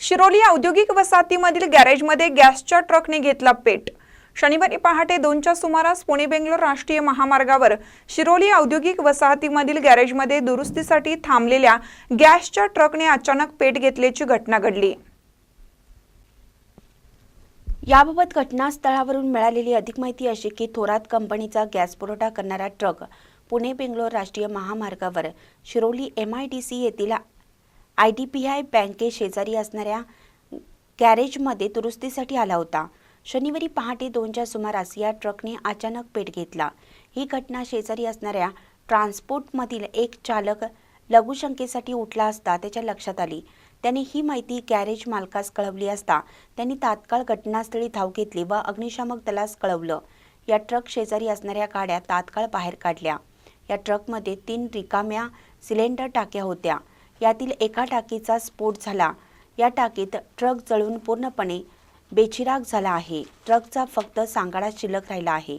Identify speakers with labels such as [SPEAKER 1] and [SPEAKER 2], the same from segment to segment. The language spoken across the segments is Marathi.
[SPEAKER 1] शिरोली औद्योगिक वसाहतीमधील गॅरेजमध्ये गॅसच्या ट्रकने घेतला पेट. शनिवारी पहाटे दोनच्या सुमारास पुणे बेंगलोर राष्ट्रीय महामार्गावर शिरोली औद्योगिक वसाहतीमधील गॅरेजमध्ये दुरुस्तीसाठी थांबलेल्या गॅसच्या ट्रकने अचानक पेट घेतल्याची घटना घडली.
[SPEAKER 2] याबाबत घटनास्थळावरून मिळालेली अधिक माहिती अशी की थोरात कंपनीचा गॅस पुरवठा करणारा ट्रक पुणे बेंगलोर राष्ट्रीय महामार्गावर Shiroli M I D C येथील आय डी पी आय बँके शेजारी असणाऱ्या गॅरेजमध्ये दुरुस्तीसाठी आला होता. शनिवारी पहाटे दोनच्या सुमारास या ट्रकने अचानक पेट घेतला. ही घटना शेजारी असणाऱ्या ट्रान्सपोर्टमधील एक चालक लघुशंकेसाठी उठला असता त्याच्या लक्षात आली. त्याने ही माहिती गॅरेज मालकास कळवली असता त्यांनी तात्काळ घटनास्थळी धाव घेतली व अग्निशामक दलास कळवलं. या ट्रक शेजारी असणाऱ्या गाड्या तात्काळ बाहेर काढल्या. या ट्रकमध्ये तीन रिकाम्या सिलेंडर टाक्या होत्या. यातील एका टाकीचा स्फोट झाला. या टाकीत ट्रक जळून पूर्णपणे बेचिराग झाला आहे. ट्रकचा फक्त सांगाडा शिल्लक राहिला आहे.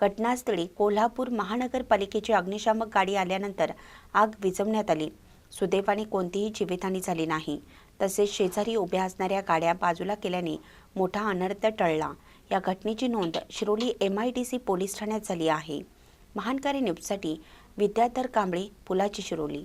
[SPEAKER 2] घटनास्थळी कोल्हापूर महानगरपालिकेची अग्निशामक गाडी आल्यानंतर आग विझवण्यात आली. सुदैवाने कोणतीही जीवितहानी झाली नाही. तसेच शेजारी उभ्या असणाऱ्या गाड्या बाजूला केल्याने मोठा अनर्थ टळला. या घटनेची नोंद Shiroli M I D C police ठाण्यात झाली आहे. महानकारी न्यूजसाठी विद्याधर कांबळे पुलाची शिरोली.